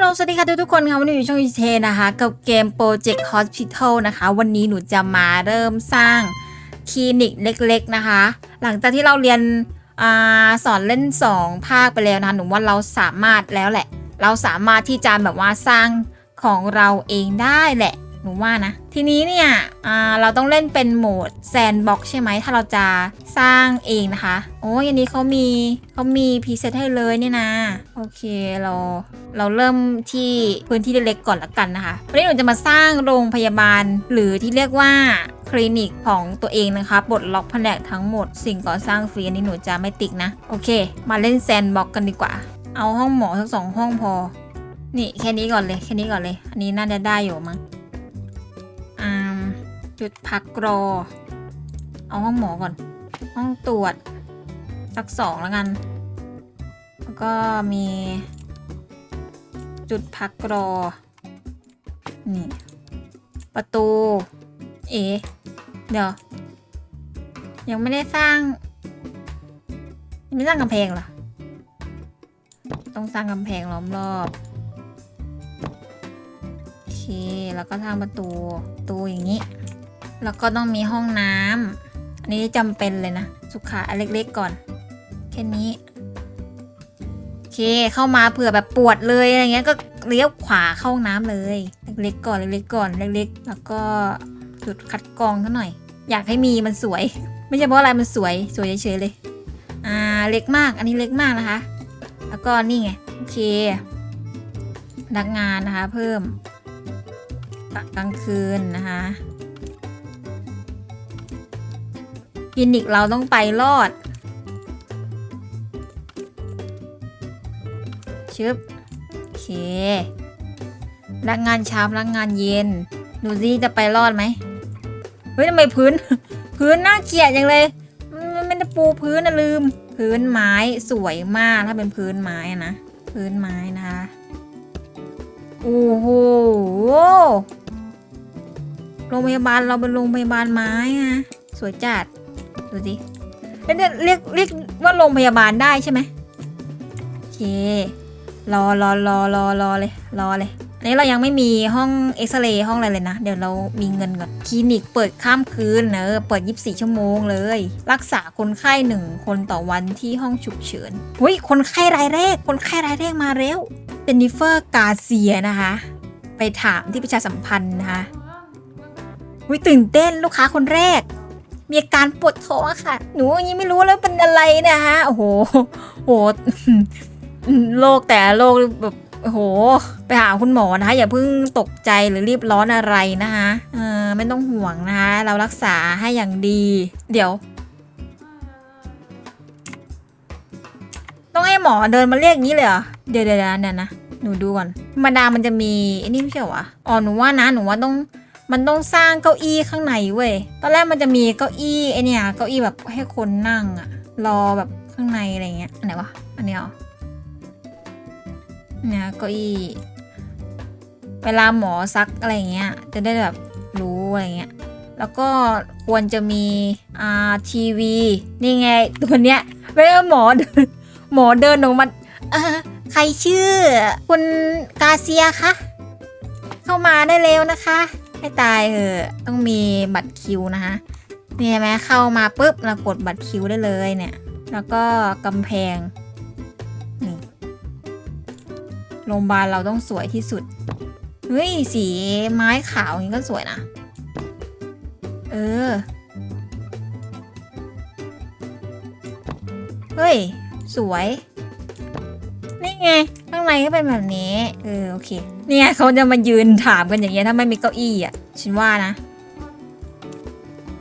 ลโหลสวัสดีค่ะทุกทุกคนค่ะวันนี้อยู่ช่องอีเทนะคะ กับเกม Project Hospital นะคะ วันนี้หนูจะมาเริ่มสร้างคลินิกเล็ก ๆนะคะ หลังจากที่เราเรียนอสอนเล่น 2 ภาคไปแล้วนะะหนูว่าเราสามารถแล้วแหละ เราสามารถที่จะแบบว่าสร้างของเราเองได้แหละ หนูว่านะ ทีนี้เนี่ยเราต้องเล่นเป็นโหมดแซนบ็อกใช่ไหม ถ้าเราจะสร้างเองนะคะ โอ้ยอันนี้เขามีเขามีพรีเซตให้เลยเนี่ยนะ โอเคเราเราเริ่มที่พื้นที่เล็กๆก่อนละกันนะคะ วันนี้หนูจะมาสร้างโรงพยาบาลหรือที่เรียกว่าคลินิกของตัวเองนะคะปลดล็อกแผนกทั้งหมด สิ่งก่อสร้างฟรีอันนี้หนูจะไม่ติกนะ โอเค มาเล่นแซนบ็อกกันดีกว่า เอาห้องหมอทั้งสองห้องพอ นี่แค่นี้ก่อนเลย แค่นี้ก่อนเลย อันนี้น่าจะได้อยู่มั้ง จุดพักรอ เอาห้องหมอก่อน ห้องตรวจ สักสองแล้วกัน แล้วก็มี จุดพักรอ นี่ ประตู เอ เดี๋ยว ยังไม่ได้สร้าง ยังไม่สร้างกำแพงเหรอ ต้องสร้างกำแพงล้อมรอบโอเคแล้วก็ทางประตูประตูอย่างนี้ แล้วก็ต้องมีห้องน้ำอันนี้จำเป็นเลยนะ สุขาอันเล็กๆก่อน แค่นี้ โอเคเข้ามาเผื่อแบบปวดเลยอะไรเงี้ยก็เลี้ยวขวาเข้าห้องน้ำเลย เล็กๆก่อนเล็กๆก่อนเล็กๆ แล้วก็จุดคัดกรองซะหน่อย อยากให้มีมันสวย ไม่ใช่เพราะอะไรมันสวยสวยเฉยๆเลย อ่าเล็กมาก อันนี้เล็กมากนะคะ แล้วก็นี่ไงโอเคพนักงานนะคะ เพิ่มกะกลางคืนนะคะ คลินิกเราต้องไปรอด ชึบ โอเคพนักงานเช้าพนักงานเย็น ดูสิจะไปรอดไหมเฮ้ยทำไมพื้น พื้นน่าเกลียดจังเลยมันไม่ได้ปูพื้นนะลืม พื้นไม้สวยมากถ้าเป็นพื้นไม้นะ พื้นไม้นะคะโอ้โหโรงพยาบาลเราเป็นโรงพยาบาลไม้อะสวยจัด ดูสิเอ้ยเนี่ยเรียกเรียกว่าโรงพยาบาลได้ใช่ไหมโอเครอรอรอรอรอเลยรอเลยอันนี้เรายังไม่มีห้องเอ็กซเรย์ห้องอะไรเลยนะ เดี๋ยวเรามีเงินก่อนคลินิกเปิดข้ามคืนเนอะเปิด 24 ชั่วโมงเลย รักษาคนไข้หนึ่งคนต่อวันที่ห้องฉุกเฉินหุ้ยคนไข้รายแรก คนไข้รายแรกมาเร็วเจนนิเฟอร์กาเซียนะคะ ไปถามที่ประชาสัมพันธ์นะคะวิตื่นเต้นลูกค้าคนแรก มีอาการปวดท้องค่ะ หนูยังไม่รู้แล้วเป็นอะไรนะคะโอ้โหโอ้โหโรคแต่โรคแบบโอ้โห ไปหาคุณหมอนะคะ อย่าเพิ่งตกใจหรือรีบร้อนอะไรนะคะเออไม่ต้องห่วงนะคะ เรารักษาให้อย่างดี เดี๋ยว ต้องให้หมอเดินมาเรียกอย่างนี้เลยเหรอ เดี๋ยวเดี๋ยวเดี๋ยวเดี๋ยวนะหนูดูก่อนธรรมดามันจะมีไอ้นี่ไม่ใช่หรอวอ๋อหนูว่านะ หนูว่าต้อง มันต้องสร้างเก้าอี้ข้างในเว้ย ตอนแรกมันจะมีเก้าอี้ไอเนี่ย เก้าอี้แบบให้คนนั่งอะรอแบบข้างในอะไรเงี้ย อันไหนวะ อันนี้เหรอเนี่ยเก้าอี้ เวลาหมอซักอะไรเงี้ย จะได้แบบรู้อะไรเงี้ย แล้วก็ควรจะมีอ่าทีวี นี่ไงตัวเนี้ยเวลาหมอเดินหมอเดินออกมาเออใครชื่อ คุณกาเซียคะ เข้ามาได้เร็วนะคะ ให้ตายเถอะต้องมีบัตรคิวนะคะนี่เห็นไหมเข้ามาปุ๊บเรากดบัตรคิวได้เลยเนี่ย แล้วก็กำแพงนี่โรงพยาบาลเราต้องสวยที่สุดเฮ้ยสีไม้ขาวอย่างนี้ก็สวยนะ เออ เฮ้ย สวย นี่ไง ข้างในก็เป็นแบบนี้ เออ โอเค เนี่ยเขาจะมายืนถามกันอย่างเงี้ยถ้าไม่มีเก้าอี้อะฉันว่านะ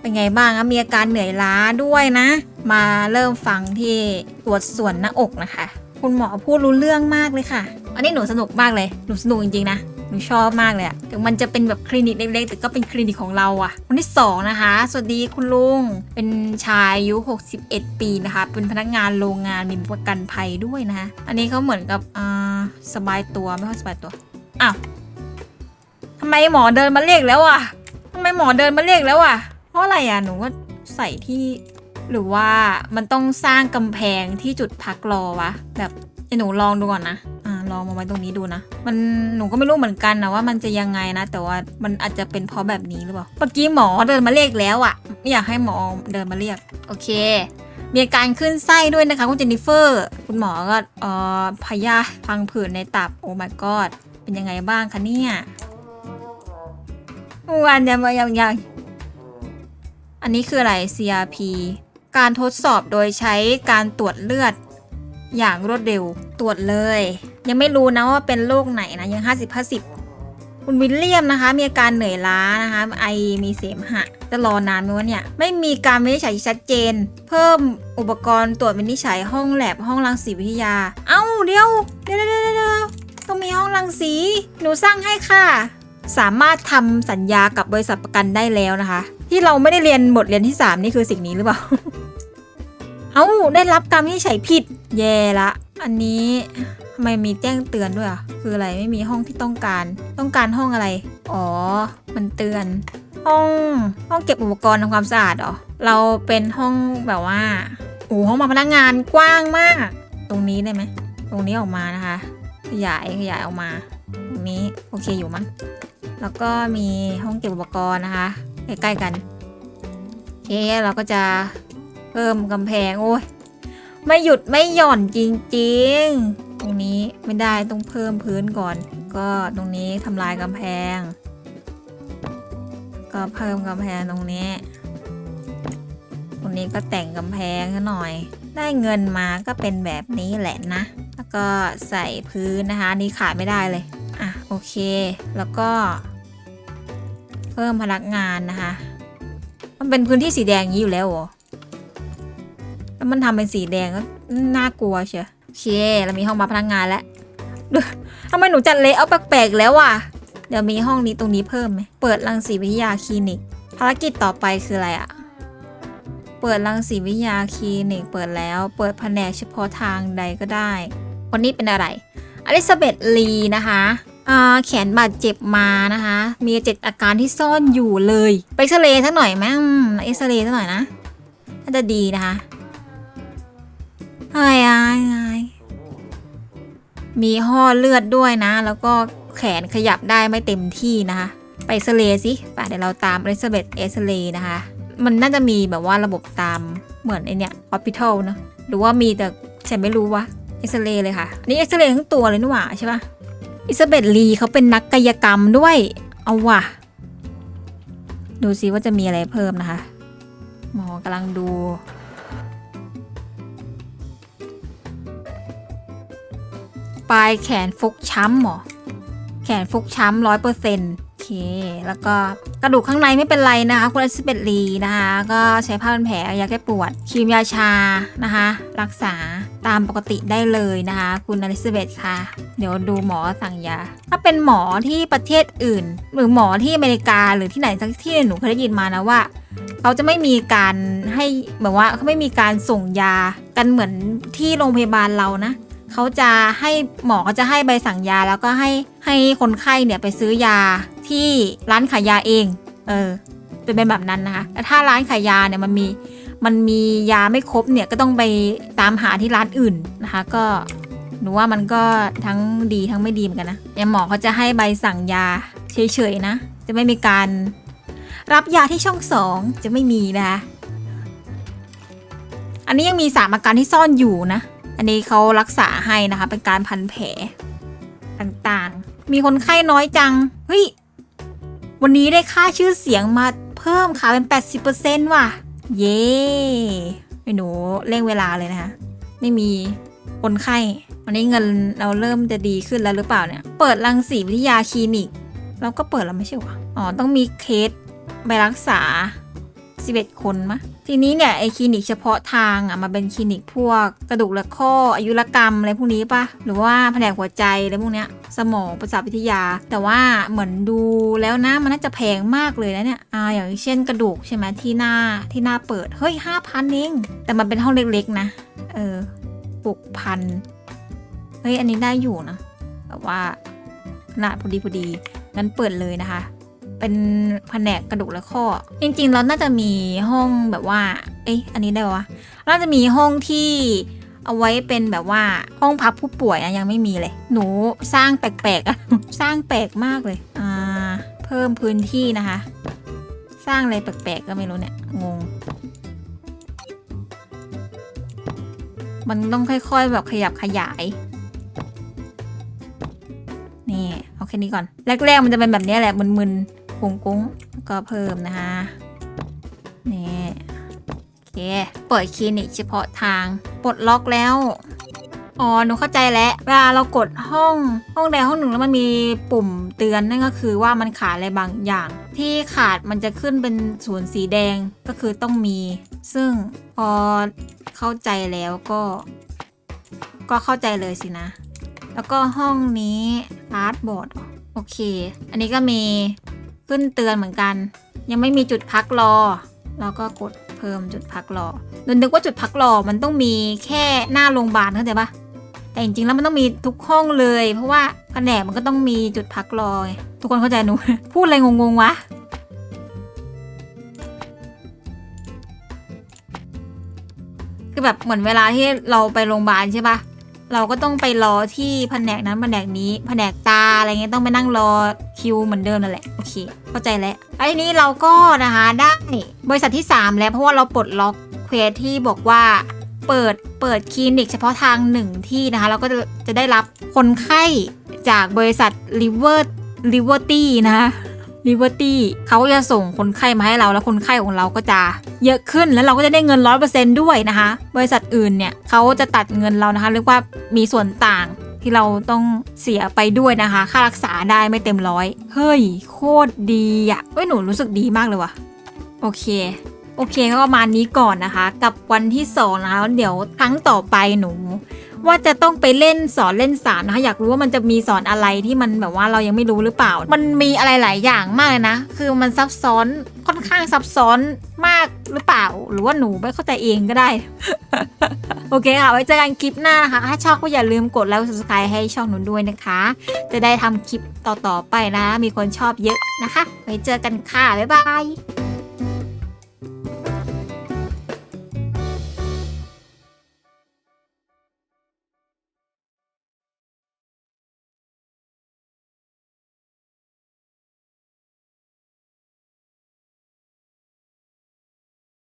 เป็นไงบ้างอะมีอาการเหนื่อยล้าด้วยนะ มาเริ่มฟังที่ตรวจส่วนหน้าอกนะคะ คุณหมอพูดรู้เรื่องมากเลยค่ะ อันนี้หนูสนุกมากเลยหนูสนุกจริงๆนะหนูชอบมากเลยอะถึงมันจะเป็นแบบคลินิกเล็กๆ แต่ก็เป็นคลินิกของเราอะคนที่สองนะคะ สวัสดีคุณลุง เป็นชายอายุ 61 ปีนะคะ เป็นพนักงานโรงงานมีประกันภัยด้วยนะคะ อันนี้เขาเหมือนกับอ่าสบายตัวไม่ค่อยสบายตัว อ้าวทำไมหมอเดินมาเรียกแล้วอะทำไมหมอเดินมาเรียกแล้วอะเพราะอะไรอะหนูว่าใส่ที่ หรือว่ามันต้องสร้างกำแพงที่จุดพักรอวะ แบบเดี๋ยวหนูลองดูก่อนนะอ่าลองมาไว้ตรงนี้ดูนะ มันหนูก็ไม่รู้เหมือนกันนะว่ามันจะยังไงนะ แต่ว่ามันอาจจะเป็นเพราะแบบนี้หรือเปล่าเมื่อกี้หมอเดินมาเรียกแล้วอะไม่อยากให้หมอเดินมาเรียก โอเคมีอาการขึ้นไส้ด้วยนะคะ คุณเจนนิเฟอร์ คุณหมอก็เอ่อพยาพังผืดในตับ โอ้ my god เป็นยังไงบ้างคะเนี่ยวันยังยังยังอันนี้คืออะไร CRP การทดสอบโดยใช้การตรวจเลือด อย่างรวดเร็วตรวจเลย ยังไม่รู้นะว่าเป็นโรคไหนนะยัง 50 50 คุณวิลเลียมนะคะ มีอาการเหนื่อยล้านะคะไอมีเสมหะจะรอนานไหมวะเนี่ย ไม่มีการวินิจฉัยชัดเจน เพิ่มอุปกรณ์ตรวจวินิจฉัยห้องแลบห้องรังสีวิทยา เอ้าเดี๋ยวเดี๋ยวเดี๋ยว เดี๋ยวเดี๋ยวต้องมีห้องรังสี หนูสร้างให้ค่ะ สามารถทำสัญญากับบริษัทประกันได้แล้วนะคะ ที่เราไม่ได้เรียนบทเรียนที่ 3 นี่คือสิ่งนี้หรือเปล่า เอ้าได้รับการวินิจฉัยผิด แย่ละ อันนี้ทำไมมีแจ้งเตือนด้วยอะ คืออะไรไม่มีห้องที่ต้องการ ต้องการห้องอะไร อ๋อ มันเตือน ห้องห้องเก็บอุปกรณ์ทำความสะอาดเหรอเราเป็นห้องแบบว่าโอ้ห้องมาพนักงานกว้างมาก ตรงนี้ได้ไหม ตรงนี้ออกมานะคะ ขยายขยายออกมาตรงนี้โอเคอยู่มั้งแล้วก็มีห้องเก็บอุปกรณ์นะคะ ใกล้ๆกันโอเคเราก็จะเพิ่มกำแพงโอ้ยไม่หยุดไม่หย่อนจริงๆ ตรงนี้ไม่ได้ต้องเพิ่มพื้นก่อน ก็ตรงนี้ทำลายกำแพง ก็เพิ่มกำแพงตรงนี้ ตรงนี้ก็แต่งกำแพงซะหน่อย ได้เงินมาก็เป็นแบบนี้แหละนะ แล้วก็ใส่พื้นนะคะนี่ขาดไม่ได้เลย อะโอเค แล้วก็ เพิ่มพนักงานนะคะ มันเป็นพื้นที่สีแดงอย่างนี้อยู่แล้วเหรอแล้วมันทำเป็นสีแดงก็น่ากลัวเชียวโอเคเรามีห้องมาพนักงานแล้วทำไมหนูจัดเลเอร์แปลกๆแล้วอะเดี๋ยวมีห้องนี้ตรงนี้เพิ่มไหมเปิดรังสีวิทยาคลินิก ภารกิจต่อไปคืออะไรอะเปิดรังสีวิทยาคลินิก เปิดแล้ว เปิดแผนกเฉพาะทางใดก็ได้ คนนี้เป็นอะไรอลิซาเบธลีนะคะแขนบาดเจ็บมานะคะ มีเจ็ดอาการที่ซ่อนอยู่เลย ไปเอ็กซเรย์สักหน่อยไหมเอ็กซเรย์สักหน่อยนะ น่าจะดีนะคะไอ้ไอ้ไอ้มีห่อเลือดด้วยนะ แล้วก็แขนขยับได้ไม่เต็มที่นะคะ ไปเอ็กซเรย์สิไปเดี๋ยวเราตามอลิซาเบธเอ็กซเรย์นะคะ มันน่าจะมีแบบว่าระบบตามเหมือนไอเนี้ยฮอสพิทอลนะหรือว่ามีแต่ฉันไม่รู้วะ เอ็กซเรย์เลยค่ะนนี้เอ็กซเรย์ทั้งตัวเลยนี่หว่าใช่ปะอิซาเบธลีเขาเป็นนักกายกรรมด้วย เอาว่ะ ดูซิว่าจะมีอะไรเพิ่มนะคะ หมอกำลังดู ปลายแขนฟกช้ำหรอแขนฟกช้ำร้อยเปอร์เซ็นต์โอเค แล้วก็กระดูกข้างในไม่เป็นไรนะคะ คุณอิซาเบธลีนะคะ ก็ใช้ผ้าพันแผลยาแก้ปวดครีมยาชานะคะ รักษา ตามปกติได้เลยนะคะ คุณอลิซาเบธค่ะ เดี๋ยวดูหมอสั่งยา ถ้าเป็นหมอที่ประเทศอื่น หรือหมอที่อเมริกาหรือที่ไหนสักที่หนูเคยได้ยินมานะว่าเขาจะไม่มีการให้แบบว่าเขาไม่มีการส่งยากันเหมือนที่โรงพยาบาลเรานะเขาจะให้หมอก็จะให้ใบสั่งยาแล้วก็ให้ให้คนไข้เนี่ยไปซื้อยาที่ร้านขายยาเอง เออจะเป็นแบบนั้นนะคะแต่ถ้าร้านขายยาเนี่ยมันมี มันมียาไม่ครบเนี่ยก็ต้องไปตามหาที่ร้านอื่นนะคะ ก็หนูว่ามันก็ทั้งดีทั้งไม่ดีเหมือนกันนะอย่างหมอเขาจะให้ใบสั่งยาเฉยๆนะ จะไม่มีการรับยาที่ช่องสองจะไม่มีนะคะ อันนี้ยังมีสามอาการที่ซ่อนอยู่นะ อันนี้เขารักษาให้นะคะ เป็นการพันแผลต่างๆ มีคนไข้น้อยจัง เฮ้ย วันนี้ได้ค่าชื่อเสียงมาเพิ่มค่ะเป็น 80%ว่ะ เย่ไอ้หนูเร่งเวลาเลยนะคะ ไม่มีคนไข้วันนี้เงินเราเริ่มจะดีขึ้นแล้วหรือเปล่าเนี่ย เปิดรังสีวิทยาคลินิก เราก็เปิดแล้วไม่ใช่หรอ อ๋อ ต้องมีเคสไปรักษา 11คนมะ ทีนี้เนี่ยไอคลินิกเฉพาะทางอะมาเป็นคลินิกพวกกระดูกและข้ออายุรกรรมอะไรพวกนี้ปะหรือว่าแผนกหัวใจอะไรพวกเนี้ยสมองประสาทวิทยา แต่ว่าเหมือนดูแล้วนะมันน่าจะแพงมากเลยนะเนี่ยอ่าอย่างเช่นกระดูกใช่ไหมที่หน้าที่หน้าเปิดเฮ้ยห้าพันเองแต่มันเป็นห้องเล็กๆนะเออหกพันเฮ้ยอันนี้ได้อยู่นะแต่ว่าขนาดพอดีพอดีงั้นเปิดเลยนะคะ เป็นแผนกกระดูกและข้อ จริงๆ เราน่าจะมีห้องแบบว่า เอ๊ะ อันนี้ได้ปะวะน่าจะมีห้องที่เอาไว้เป็นแบบว่าห้องพักผู้ป่วยอะยังไม่มีเลย หนูสร้างแปลกๆอะสร้างแปลกมากเลย อ่า เพิ่มพื้นที่นะคะ สร้างอะไรแปลกๆก็ไม่รู้เนี่ย งง มันต้องค่อยๆแบบขยับขยาย นี่ เอาแค่นี้ก่อน แรกๆมันจะเป็นแบบนี้แหละมึนๆ กุ้งๆก็เพิ่มนะคะนี่โอเคเปิดคลินิกเฉพาะทางปลดล็อกแล้วอ๋อหนูเข้าใจแล้วเวลาเรากดห้องห้องใดห้องหนึ่งแล้วมันมีปุ่มเตือนนั่นก็คือว่ามันขาดอะไรบางอย่าง ที่ขาดมันจะขึ้นเป็นส่วนสีแดงก็คือต้องมี ซึ่งพอเข้าใจแล้วก็ ก็เข้าใจเลยสินะ แล้วก็ห้องนี้พาร์ทบอร์ดโอเค อันนี้ก็มี ขึ้นเตือนเหมือนกัน ยังไม่มีจุดพักรอเราก็กดเพิ่มจุดพักรอนึกนึกว่าจุดพักรอมันต้องมีแค่หน้าโรงพยาบาลเข้าใจปะแต่จริงๆแล้วมันต้องมีทุกห้องเลย เพราะว่าแผนกมันก็ต้องมีจุดพักรอ ทุกคนเข้าใจหนู พูดอะไรงงๆวะคือแบบเหมือนเวลาที่เราไปโรงพยาบาลใช่ปะเราก็ต้องไปรอที่แผนกนั้นแผนกนี้แผนกตาอะไรเงี้ยต้องไปนั่งรอ คิวเหมือนเดิมนั่นแหละ โอเค เข้าใจแล้วไอ้นี้เราก็นะคะได้บริษัทที่ 3 แล้วเพราะว่าเราปลดล็อกเควสที่บอกว่าเปิดเปิดคลินิกเฉพาะทางหนึ่งที่นะคะเราก็จะจะได้รับคนไข้จากบริษัท River Liberty นะคะ Liberty เขาจะส่งคนไข้มาให้เราแล้วคนไข้ของเราก็จะเยอะขึ้นแล้วเราก็จะได้เงิน100%ด้วยนะคะ บริษัทอื่นเนี่ยเขาจะตัดเงินเรานะคะเรียกว่ามีส่วนต่าง ที่เราต้องเสียไปด้วยนะคะ ค่ารักษาได้ไม่เต็มร้อยเฮ้ย โคตรดีอะเอ้ยหนูรู้สึกดีมากเลยว่ะโอเคโอเคก็ประมาณนี้ก่อนนะคะ กับวันที่สองนะคะเดี๋ยวครั้งต่อไปหนู ว่าจะต้องไปเล่นสอนเล่นสามนะคะอยากรู้ว่ามันจะมีสอนอะไรที่มันแบบว่าเรายังไม่รู้หรือเปล่า มันมีอะไรหลายอย่างมากเลยนะ คือมันซับซ้อนค่อนข้างซับซ้อนมากหรือเปล่า หรือว่าหนูไม่เข้าใจเองก็ได้ โอเคค่ะ ไว้เจอกันคลิปหน้านะคะ ถ้าชอบก็อย่าลืมกดไลค์กด subscribe ให้ช่องหนูด้วยนะคะ จะได้ทำคลิปต่อๆไปนะ มีคนชอบเยอะนะคะ ไว้เจอกันค่ะ บ๊ายบาย